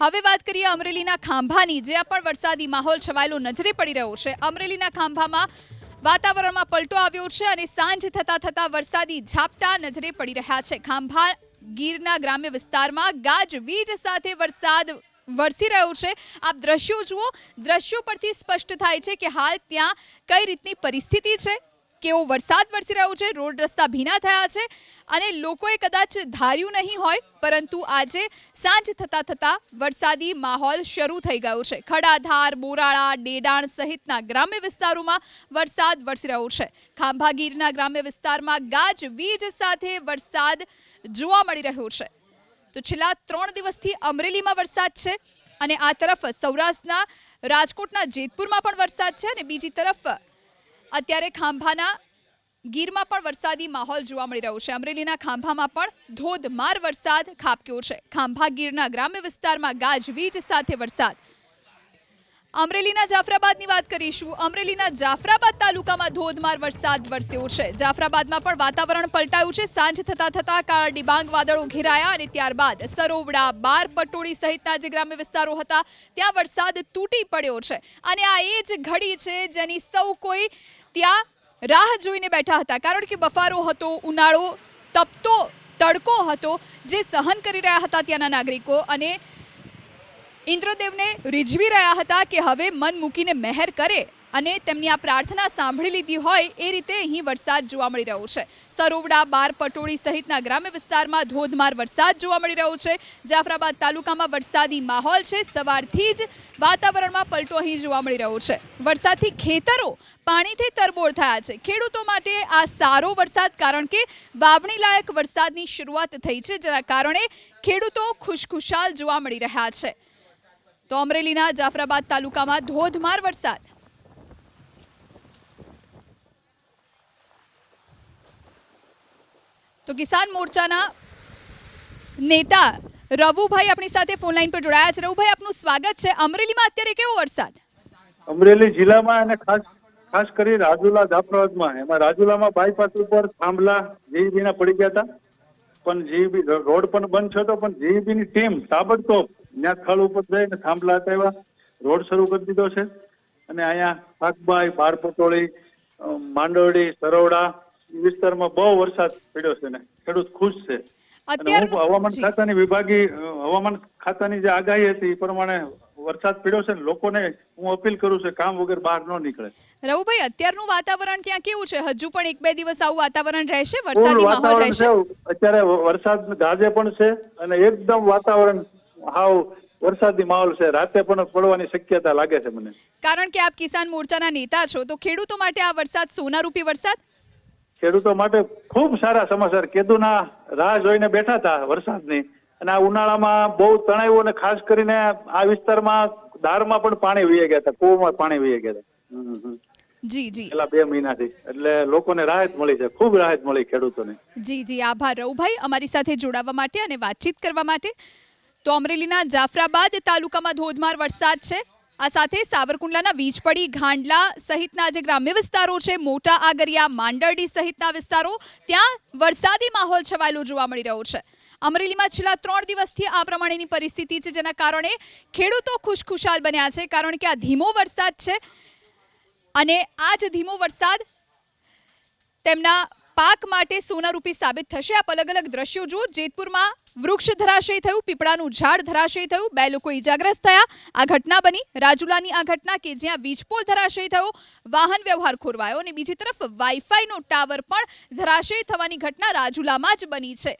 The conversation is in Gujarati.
હવે વાત કરીએ અમરેલીના ખાંભાની, જ્યાં પણ વરસાદી માહોલ છવાયેલો નજરે પડી રહ્યો છે. અમરેલીના ખાંભામાં વાતાવરણમાં પલટો આવ્યો છે અને સાંજ થતા થતા વરસાદી ઝાપટા નજરે પડી રહ્યા છે. ખાંભા ગીરના ગ્રામ્ય વિસ્તારમાં ગાજવીજ સાથે વરસાદ વરસી રહ્યો છે. આપ દ્રશ્યો જુઓ. દ્રશ્યો પરથી સ્પષ્ટ થાય છે કે હાલ ત્યાં કઈ રીતની પરિસ્થિતિ છે? કેવો વરસાદ વરસી રહ્યો છે, રોડ રસ્તા ભીના થયા છે અને લોકોએ કદાચ ધાર્યું નહીં હોય, પરંતુ આજે સાંજ થતાં થતાં વરસાદી માહોલ શરૂ થઈ ગયો છે. ખડાધાર, બોરાળા, ડેડાણ સહિતના ગ્રામ્ય વિસ્તારોમાં વરસાદ વરસી રહ્યો છે. ખાંભાગીરના ગ્રામ્ય વિસ્તારમાં ગાજવીજ સાથે વરસાદ જોવા મળી રહ્યો છે. તો છેલ્લા ત્રણ દિવસથી અમરેલીમાં વરસાદ છે અને આ તરફ સૌરાષ્ટ્રના રાજકોટના જેતપુરમાં પણ વરસાદ છે અને બીજી તરફ અત્યારે ખાંભાના ગીરમાં પણ વરસાદી માહોલ જોવા મળી રહ્યો છે. અમરેલીના ખાંભામાં પણ ધોધમાર વરસાદ ખાબક્યો છે. ખાંભા ગીરના ગ્રામ્ય વિસ્તારમાં ગાજવીજ સાથે વરસાદ અમરેલીના જાફરાબાદની વાત કરીશું. અમરેલીના જાફરાબાદ તાલુકામાં ધોધમાર વરસાદ વરસ્યો છે. જાફરાબાદમાં પણ વાતાવરણ પલટાયું છે. સાંજ થતા થતા કાળા ડિબાંગ વાદળો ઘેરાયા અને ત્યારબાદ સરોવડા, બાર, પટોળી સહિતના જે ગ્રામ્ય વિસ્તારો હતા, ત્યાં વરસાદ તૂટી પડ્યો છે. અને આ એ જ ઘડી છે જેની સૌ કોઈ ત્યાં રાહ જોઈને બેઠા હતા. કારણ કે બફારો હતો, ઉનાળો તપતો, તડકો હતો, જે સહન કરી રહ્યા હતા ત્યાંના નાગરિકો. અને ઇન્દ્રદેવને રીઝવી રહ્યા હતા કે હવે મન મૂકીને મહેર કરે અને તેમની આ પ્રાર્થના સાંભળી લીધી હોય એ રીતે અહીં વરસાદ જોવા મળી રહ્યો છે. સરોવડા, બાર પટોળી સહિતના ગ્રામ્ય વિસ્તારમાં ધોધમાર વરસાદ જોવા મળી રહ્યો છે. જાફરાબાદ તાલુકામાં વરસાદી માહોલ છે. સવારથી જ વાતાવરણમાં પલટો અહીં જોવા મળી રહ્યો છે. વરસાદથી ખેતરો પાણીથી તરબોળ થયા છે. ખેડૂતો માટે આ સારો વરસાદ કારણ કે વાવણી લાયક વરસાદની શરૂઆત થઈ છે, જેના કારણે ખેડૂતો ખુશખુશાલ જોવા મળી રહ્યા છે. તો અમરેલીના જાફરાબાદ તાલુકામાં ધોધમાર વરસાદ. તો કિસાન મોરચાના નેતા રવુભાઈ આપણી સાથે ફોન લાઈન પર જોડાયા છે. રવુભાઈ, આપનું સ્વાગત છે. અમરેલીમાં અત્યારે કેવો વરસાદ? અમરેલી જિલ્લામાં અને ખાસ ખાસ કરી રાજુલા જાફરાબાદમાં. એમાં રાજુલામાં બાયપાસ ઉપર થાંભલા જીબીના પડી ગયા હતા. પણ જીઈબી, રોડ પણ બંધ છે તો પણ જીઈબી ની ટીમ તાબડતોબ ત્યાં સ્થળ ઉપર જઈને થાંભલા હટાવ્યા રોડ શરૂ કરી દીધો છે. અને અહીંયા શાકભાઈ બારપટોળી અ, માંડવડી સરોવડા વિસ્તારમાં બહુ વરસાદ પડ્યો છે ને. ખેડૂત ખુશ છે. હવામાન ખાતાની વિભાગી હવામાન ખાતાની જે આગાહી હતી એ પ્રમાણે વરસાદ પડ્યો છે લોકોને હું અપીલ કરું છું કામ વગર બહાર ન નીકળે. રવુભાઈ અત્યારનું વાતાવરણ ત્યાં કેવું છે? હજુ પણ એક બે દિવસ આવું વાતાવરણ રહેશે? વરસાદી માહોલ રહેશે? અત્યારે વરસાદ ગાજે પણ છે અને એકદમ વાતાવરણ હાવ વરસાદી માહોલ છે. રાતે પણ પડવાની શક્યતા લાગે છે મને. કારણ કે આપ કિસાન મોરચાના નેતા છો તો ખેડૂતો માટે આ વરસાદ સોનારૂપી વરસાદ? ખેડૂતો માટે ખૂબ સારા સમાચાર. કેદુના રાહ જોઈને બેઠા હતા વરસાદની. અને આ ઉનાળામાં બહુ તણાયું અને ખાસ કરીને આ વિસ્તારમાં દારમાં પણ પાણી વહી ગયા હતા. કૂવામાં પાણી વહી ગયા હતા. જી જી. છેલ્લા બે મહિનાથી. એટલે લોકોને રાહત મળી છે. ખૂબ રાહત મળી ખેડૂતોને. જી જી. આભાર રવુભાઈ અમારી સાથે જોડાવા માટે અને વાતચીત કરવા માટે. તો અમરેલીના જાફરાબાદ તાલુકામાં ધોધમાર વરસાદ છે. આ સાથે સાવરકુંડલાના વીજપડી ઘાંડલા સહિતના જે ગ્રામ્ય વિસ્તારો છે, મોટા આગરિયા, માંડરડી સહિતના વિસ્તારો, ત્યાં વરસાદી માહોલ છવાયેલો જોવા મળી રહ્યો છે. અમરેલીમાં છેલ્લા ત્રણ દિવસથી આ પ્રમાણેની પરિસ્થિતિ છે, જેના કારણે ખેડૂતો ખુશખુશાલ બન્યા છે, કારણ કે આ ધીમો વરસાદ છે. અને આ જ ધીમો વરસાદ તેમના પાક માટે સોનારૂપી સાબિત થશે. આપ અલગ અલગ દ્રશ્યો જુઓ. જેતપુરમાં વૃક્ષ ધરાશય થયું, પીપળાનું ઝાડ ધરાશય થયું, બે લોકો ઇજાગ્રસ્ત થયા. આ ઘટના બની. રાજુલાની આ ઘટના કે જ્યાં વીજપોલ ધરાશય થયો, વાહન વ્યવહાર ખોરવાયો અને બીજી તરફ વાઈફાઈનો ટાવર પણ ધરાશય થવાની ઘટના રાજુલામાં જ બની છે.